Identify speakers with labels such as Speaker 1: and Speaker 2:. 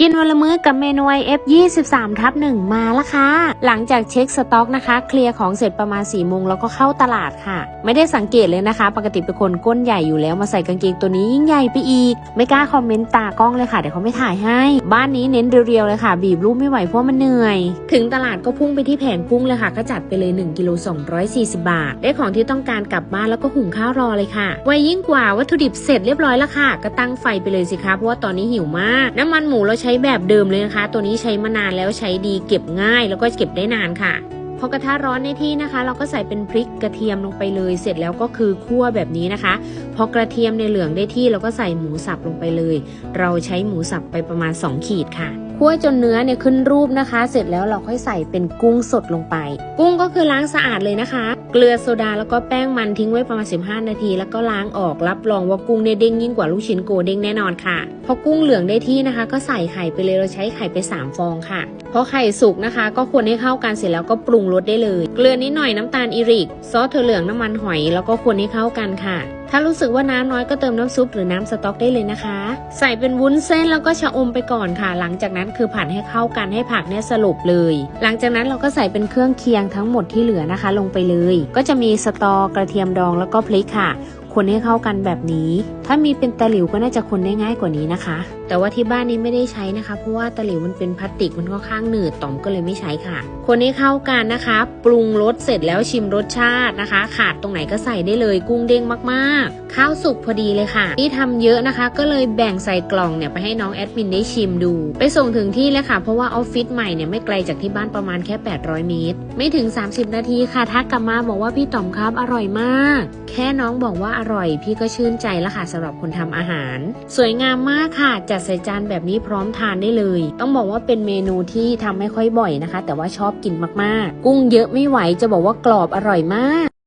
Speaker 1: กินวันละมื้อกับเมนู IF 23ทับ1มาล้วค่ะ หลังจากเช็คสต็อกนะคะ เคลียร์ของเสร็จประมาณ4โมงแล้วก็เข้าตลาดค่ะ ไม่ได้สังเกตเลยนะคะ ปกติเป็นคนก้นใหญ่อยู่แล้วมาใส่กางเกงตัวนี้ยิ่งใหญ่ไปอีก ไม่กล้าคอมเมนต์ตากล้องเลยค่ะ เดี๋ยวเขาไม่ถ่ายให้ บ้านนี้เน้นเรียวๆเลยค่ะ บีบรูปไม่ไหวเพราะมันเหนื่อย ถึงตลาดก็พุ่งไปที่แผงกุ้งเลยค่ะ ก็จัดไปเลย1กิโล240 บาท ได้ของที่ต้องการกลับบ้านแล้วก็หุงข้าวรอเลยค่ะ ไวยิ่งกว่าวัตถุดิบเสร็จเรียบร้อยแล้วค่ะ ก็ตั้งไฟไปเลยสิคะเพราะว่าตอนนี้หิวมาก น้ำมันหมูเราช้แบบเดิมเลยนะคะ ตัวนี้ใช้มานานแล้วใช้ดีเก็บง่ายแล้วก็เก็บได้นานค่ะพอกระทะร้อนในที่นะคะ เราก็ใส่เป็นพริกกระเทียมลงไปเลยเสร็จแล้วก็คือคั่วแบบนี้นะคะ พอกระเทียมในเหลืองได้ที่เราก็ใส่หมูสับลงไปเลย เราใช้หมูสับไปประมาณ 2 ขีดค่ะ คั่วจนเนื้อเนี่ยขึ้นรูปนะคะ เสร็จแล้วเราค่อยใส่เป็นกุ้งสดลงไป กุ้งก็คือล้างสะอาดเลยนะคะ เกลือโซดาแล้วก็แป้งมันทิ้งไว้ประมาณ 15 นาที แล้วก็ล้างออกรับรองว่ากุ้งเนี่ยเด้งยิ่งกว่าลูกชิ้นโกเด้งแน่นอนค่ะ พอกุ้งเหลืองได้ที่นะคะ ก็ใส่ไข่ไปเลยเราใช้ไข่ไป 3 ฟองค่ะ พอไข่สุกนะคะ ก็ควรให้เข้ากันเสร็จแล้วก็ปรุงรสได้เลย เกลือนิดหน่อยน้ำตาลอิริกซอสถั่วเหลืองน้ำมันหอย แล้วก็ควรให้เข้ากันค่ะถ้ารู้สึกว่าน้ำน้อยก็เติมน้ำซุปหรือน้ำสต๊อกได้เลยนะคะ ใส่เป็นวุ้นเส้นแล้วก็ชะอมไปก่อนค่ะ หลังจากนั้นคือผัดให้เข้ากันให้ผักเนี่ยสลบเลย หลังจากนั้นเราก็ใส่เป็นเครื่องเคียงทั้งหมดที่เหลือนะคะ ลงไปเลย ก็จะมีสตอกระเทียมดองแล้วก็พริกค่ะ คนให้เข้ากันแบบนี้ ถ้ามีเป็นตะหลิวก็น่าจะคนได้ง่ายกว่านี้นะคะแต่ว่าที่บ้านนี้ไม่ได้ใช้นะคะ เพราะว่าตะหลิวมันเป็นพลาสติกมันค่อนข้างหนืดต่อมก็เลยไม่ใช้ค่ะ คนให้เข้ากันนะคะ ปรุงรสเสร็จแล้วชิมรสชาตินะคะ ขาดตรงไหนก็ใส่ได้เลยกุ้งเด้งมากๆ ข้าวสุกพอดีเลยค่ะที่ทำเยอะนะคะ ก็เลยแบ่งใส่กล่องเนี่ยไปให้น้องแอดมินได้ชิมดู ไปส่งถึงที่เลยค่ะ เพราะว่าออฟฟิศใหม่เนี่ยไม่ไกลจากที่บ้านประมาณแค่ 800 เมตร ไม่ถึง 30 นาทีค่ะทักกลับมาบอกว่าพี่ต่อมครับอร่อยมาก แค่น้องบอกว่าอร่อย พี่ก็ชื่นใจแล้วค่ะสำหรับคนทำอาหาร สวยงามมากค่ะจัดใส่จานแบบนี้พร้อมทานได้เลย ต้องบอกว่าเป็นเมนูที่ทำไม่ค่อยบ่อยนะคะ แต่ว่าชอบกินมากๆ กุ้งเยอะไม่ไหวจะบอกว่ากรอบอร่อยมาก